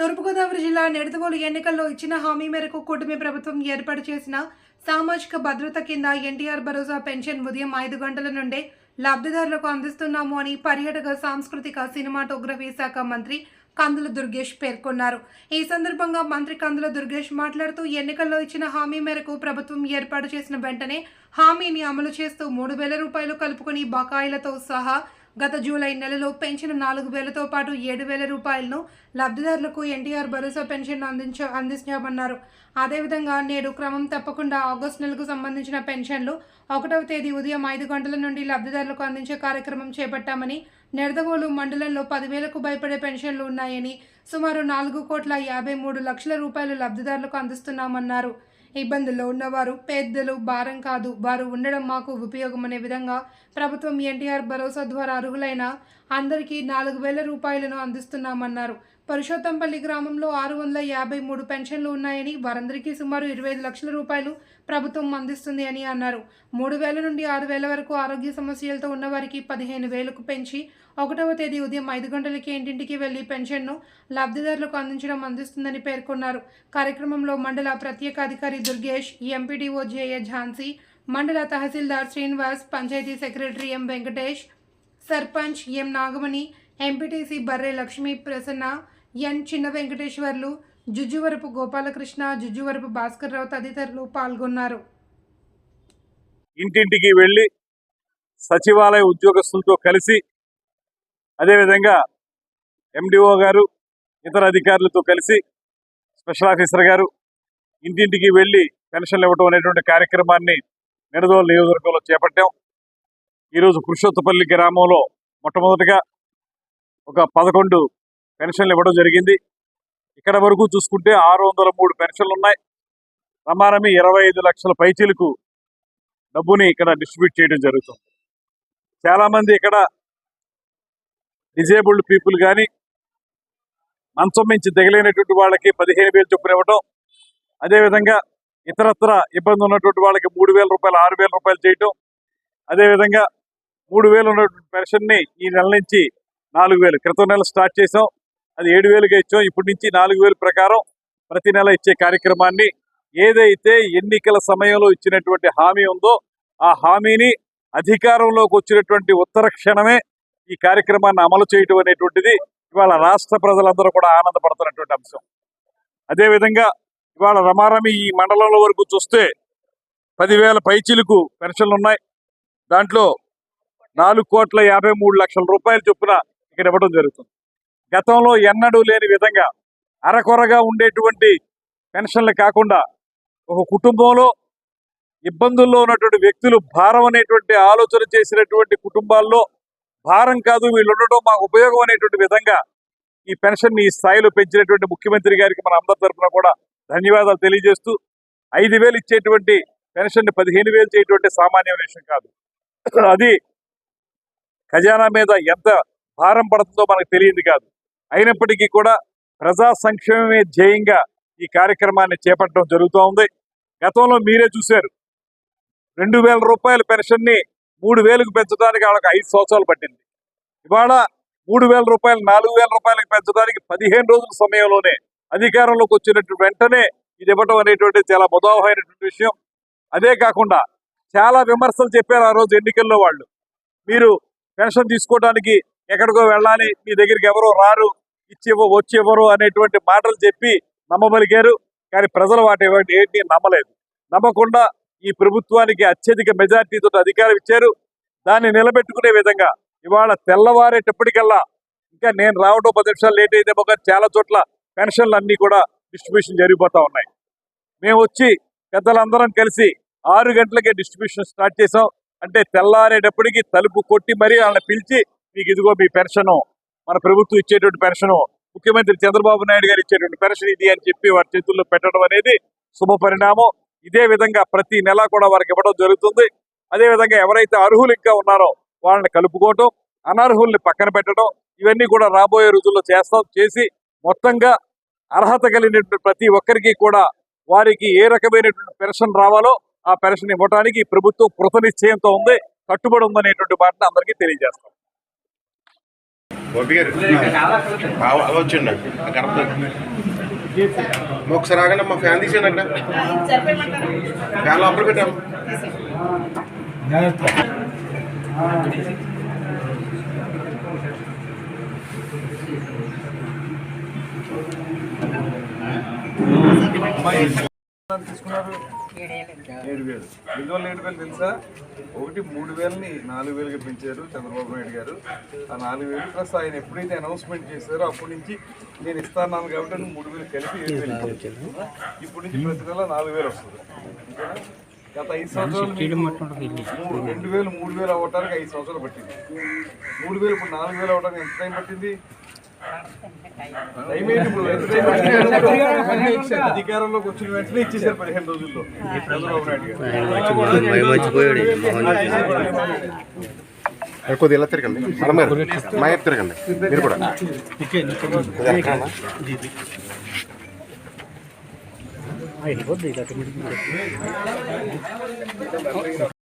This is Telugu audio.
తూర్పుగోదావరి జిల్లా నిడదవోలు ఎన్నికల్లో ఇచ్చిన హామీ మేరకు కూటమి ప్రభుత్వం ఏర్పాటు చేసిన సామాజిక భద్రత కింద ఎన్టీఆర్ భరోసా పెన్షన్ ఉదయం ఐదు గంటల నుండే లబ్ధిదారులకు అందిస్తున్నాము అని పర్యాటక సాంస్కృతిక సినిమాటోగ్రఫీ శాఖ మంత్రి కందుల దుర్గేష్ పేర్కొన్నారు. ఈ సందర్భంగా మంత్రి కందుల దుర్గేష్ మాట్లాడుతూ ఎన్నికల్లో ఇచ్చిన హామీ మేరకు ప్రభుత్వం ఏర్పాటు చేసిన వెంటనే హామీని అమలు చేస్తూ మూడు వేల రూపాయలు కలుపుకొని బకాయిలతో సహా గత జూలై నెలలో పెంచిన నాలుగు వేలతో పాటు ఏడు వేల రూపాయలను లబ్ధిదారులకు ఎన్టీఆర్ భరోసా పెన్షన్ అందించ అందించామన్నారు. అదేవిధంగా నేడు క్రమం తప్పకుండా ఆగస్టు నెలకు సంబంధించిన పెన్షన్లు ఒకటవ తేదీ ఉదయం ఐదు గంటల నుండి లబ్ధిదారులకు అందించే కార్యక్రమం చేపట్టామని నెడదవోలు మండలంలో పదివేలకు భయపడే పెన్షన్లు ఉన్నాయని సుమారు నాలుగు కోట్ల యాభై మూడు లక్షల రూపాయలు లబ్ధిదారులకు అందిస్తున్నామన్నారు. ఇబ్బందుల్లో ఉన్నవారు పేదలు భారం కాదు. వారు ఉండడం మాకు ఉపయోగం అనే విధంగా ప్రభుత్వం ఎన్టీఆర్ భరోసా ద్వారా అర్హులైన అందరికీ నాలుగు వేల రూపాయలను అందిస్తున్నామన్నారు. పరుషోత్తంపల్లి గ్రామంలో ఆరు వందల యాభై మూడు పెన్షన్లు ఉన్నాయని వారందరికీ సుమారు ఇరవై ఐదు లక్షల రూపాయలు ప్రభుత్వం అందిస్తుంది అని అన్నారు. మూడు వేల నుండి ఆరు వేల వరకు ఆరోగ్య సమస్యలతో ఉన్నవారికి పదిహేను వేలకు పెంచి ఒకటవ తేదీ ఉదయం ఐదు గంటలకి ఇంటింటికి వెళ్ళి పెన్షన్ను లబ్ధిదారులకు అందించడం అందిస్తుందని పేర్కొన్నారు. కార్యక్రమంలో మండల ప్రత్యేక అధికారి దుర్గేష్ ఎంపీడీఓ జేఏ ఝాన్సీ మండల tahsildar Srinivas panchayat secretary M Venkatesh sarpanch M Nagamani MPTC Barre Lakshmi Prasanna ఎన్ చిన్న వెంకటేశ్వర్లు జుజువరపు గోపాలకృష్ణ జుజువరపు భాస్కర్రావు తదితరులు పాల్గొన్నారు. ఇంటింటికి వెళ్ళి సచివాలయ ఉద్యోగస్తులతో కలిసి అదేవిధంగా ఎండిఓ గారు ఇతర అధికారులతో కలిసి స్పెషల్ ఆఫీసర్ గారు ఇంటింటికి వెళ్ళి పెన్షన్లు ఇవ్వడం అనేటువంటి కార్యక్రమాన్ని నిడదోలు నియోజకవర్గంలో చేపట్టాం. ఈరోజు పురుషోత్తపల్లి గ్రామంలో మొట్టమొదటిగా ఒక పదకొండు పెన్షన్లు ఇవ్వడం జరిగింది. ఇక్కడ వరకు చూసుకుంటే ఆరు వందల మూడు పెన్షన్లు ఉన్నాయి. రమారమి ఇరవై ఐదు లక్షల పైచీలకు డబ్బుని ఇక్కడ డిస్ట్రిబ్యూట్ చేయడం జరుగుతుంది. చాలామంది ఇక్కడ డిజేబుల్డ్ పీపుల్ కానీ మంచం మించి దిగలేనటువంటి వాళ్ళకి పదిహేను వేలు చొప్పున ఇవ్వటం అదేవిధంగా ఇతరత్ర ఇబ్బంది ఉన్నటువంటి వాళ్ళకి మూడు వేల రూపాయలు ఆరు వేల రూపాయలు చేయటం అదేవిధంగా మూడు వేలు ఉన్నటువంటి పెన్షన్ని ఈ నెల నుంచి నాలుగు వేలు క్రితం నెల స్టార్ట్ చేసాం అది ఏడు వేలుగా ఇచ్చాం. ఇప్పటి నుంచి నాలుగు వేలు ప్రకారం ప్రతి నెల ఇచ్చే కార్యక్రమాన్ని ఏదైతే ఎన్నికల సమయంలో ఇచ్చినటువంటి హామీ ఉందో ఆ హామీని అధికారంలోకి వచ్చినటువంటి ఉత్తర క్షణమే ఈ కార్యక్రమాన్ని అమలు చేయటం అనేటువంటిది ఇవాళ రాష్ట్ర ప్రజలందరూ కూడా ఆనందపడుతున్నటువంటి అంశం. అదేవిధంగా ఇవాళ రమారమి ఈ మండలంలో వరకు చూస్తే పదివేల పైచీలకు పెన్షన్లు ఉన్నాయి. దాంట్లో నాలుగు కోట్ల యాభై మూడు లక్షల రూపాయలు చొప్పున ఇక్కడ ఇవ్వడం జరుగుతుంది. గతంలో ఎన్నడూ లేని విధంగా అరకొరగా ఉండేటువంటి పెన్షన్లు కాకుండా ఒక కుటుంబంలో ఇబ్బందుల్లో ఉన్నటువంటి వ్యక్తులు భారం అనేటువంటి ఆలోచన చేసినటువంటి కుటుంబాల్లో భారం కాదు వీళ్ళు ఉండటం మాకు ఉపయోగం అనేటువంటి విధంగా ఈ పెన్షన్ ఈ స్థాయిలో పెంచినటువంటి ముఖ్యమంత్రి గారికి మన అందరి తరఫున కూడా ధన్యవాదాలు తెలియజేస్తూ ఐదు వేలు ఇచ్చేటువంటి పెన్షన్ పదిహేను వేలు చేయటువంటి సామాన్యమైన విషయం కాదు. అది ఖజానా మీద ఎంత భారం పడుతుందో మనకు తెలియదు కాదు. అయినప్పటికీ కూడా ప్రజా సంక్షేమమే ధ్యేయంగా ఈ కార్యక్రమాన్ని చేపట్టడం జరుగుతూ ఉంది. గతంలో మీరే చూశారు. రెండు వేల రూపాయల పెన్షన్ని మూడు వేలకు పెంచడానికి వాళ్ళకి ఐదు సంవత్సరాలు పట్టింది. ఇవాళ మూడు వేల రూపాయలు నాలుగు వేల రూపాయలకు పెంచడానికి పదిహేను రోజుల సమయంలోనే అధికారంలోకి వచ్చినట్టు వెంటనే ఇది ఇవ్వటం అనేటువంటి చాలా ముదావహమైనటువంటి విషయం. అదే కాకుండా చాలా విమర్శలు చెప్పారు ఆ రోజు ఎన్నికల్లో వాళ్ళు. మీరు పెన్షన్ తీసుకోవడానికి ఎక్కడికో వెళ్ళాలి మీ దగ్గరికి ఎవరో రారు ఇచ్చేవో వచ్చేవరు అనేటువంటి మాటలు చెప్పి నమ్మబలిగారు. కానీ ప్రజలు వాటి ఏంటి నమ్మలేదు. నమ్మకుండా ఈ ప్రభుత్వానికి అత్యధిక మెజార్టీతో అధికారం ఇచ్చారు. దాన్ని నిలబెట్టుకునే విధంగా ఇవాళ తెల్లవారేటప్పటికల్లా ఇంకా నేను రావడం పది నిమిషాలు లేట్ అయితే ఒక చాలా చోట్ల పెన్షన్లు అన్నీ కూడా డిస్ట్రిబ్యూషన్ జరిగిపోతూ ఉన్నాయి. మేము వచ్చి పెద్దలందరం కలిసి ఆరు గంటలకే డిస్ట్రిబ్యూషన్ స్టార్ట్ చేసాం అంటే తెల్లారేటప్పటికి తలుపు కొట్టి మరీ వాళ్ళని పిలిచి మీకు ఇదిగో మీ పెన్షన్ మన ప్రభుత్వం ఇచ్చేటువంటి పెన్షన్ ముఖ్యమంత్రి చంద్రబాబు నాయుడు గారు ఇచ్చేటువంటి పెన్షన్ ఇది అని చెప్పి వారి చేతుల్లో పెట్టడం అనేది శుభ పరిణామం. ఇదే విధంగా ప్రతి నెల కూడా వారికి ఇవ్వడం జరుగుతుంది. అదే విధంగా ఎవరైతే అర్హులు ఇంకా ఉన్నారో వాళ్ళని కలుపుకోవటం అనర్హుల్ని పక్కన పెట్టడం ఇవన్నీ కూడా రాబోయే రోజుల్లో చేస్తాం. చేసి మొత్తంగా అర్హత కలిగినటువంటి ప్రతి ఒక్కరికి కూడా వారికి ఏ రకమైనటువంటి పెన్షన్ రావాలో ఆ పెన్షన్ ఇవ్వడానికి ప్రభుత్వం కృత నిశ్చయంతో ఉంది కట్టుబడి ఉందనేటువంటి మాటను అందరికీ తెలియజేస్తాం. గోపి గారు. అవ- అవ వచ్చిండి గడప ఒకసారి ఆగండి మా ఫ్యాన్ తీసేయండి అక్కడ. ఫ్యాన్ లోపల పెట్టాము. తీసుకున్నారు ఏడు వేలు. ఎందువల్ల ఏడు వేలు తెలుసా? ఒకటి మూడు వేలని నాలుగు వేలుగా పెంచారు చంద్రబాబు నాయుడు గారు. ఆ నాలుగు వేలు ప్లస్ ఆయన ఎప్పుడైతే అనౌన్స్మెంట్ చేశారో అప్పటి నుంచి నేను ఇస్తాను కాబట్టి మూడు వేలు కలిపి ఏడు వేలు. ఇప్పుడు నుంచి ప్రతి నెల నాలుగు వేలు వస్తుంది? గత ఐదు సంవత్సరాలు రెండు వేలు మూడు వేలు అవ్వటానికి ఐదు సంవత్సరాలు పట్టింది. మూడు వేలు ఇప్పుడు నాలుగు వేలు అవ్వడానికి ఎంత టైం పట్టింది? అధికారంలోకి వచ్చిన వెంటనే ఇచ్చేసారు పదిహేను రోజుల్లో. కొద్దిగా ఇలా తిరగండి. మేడం గారు మా వైపు తిరగండి. మీరు కూడా. అయిపోద్ది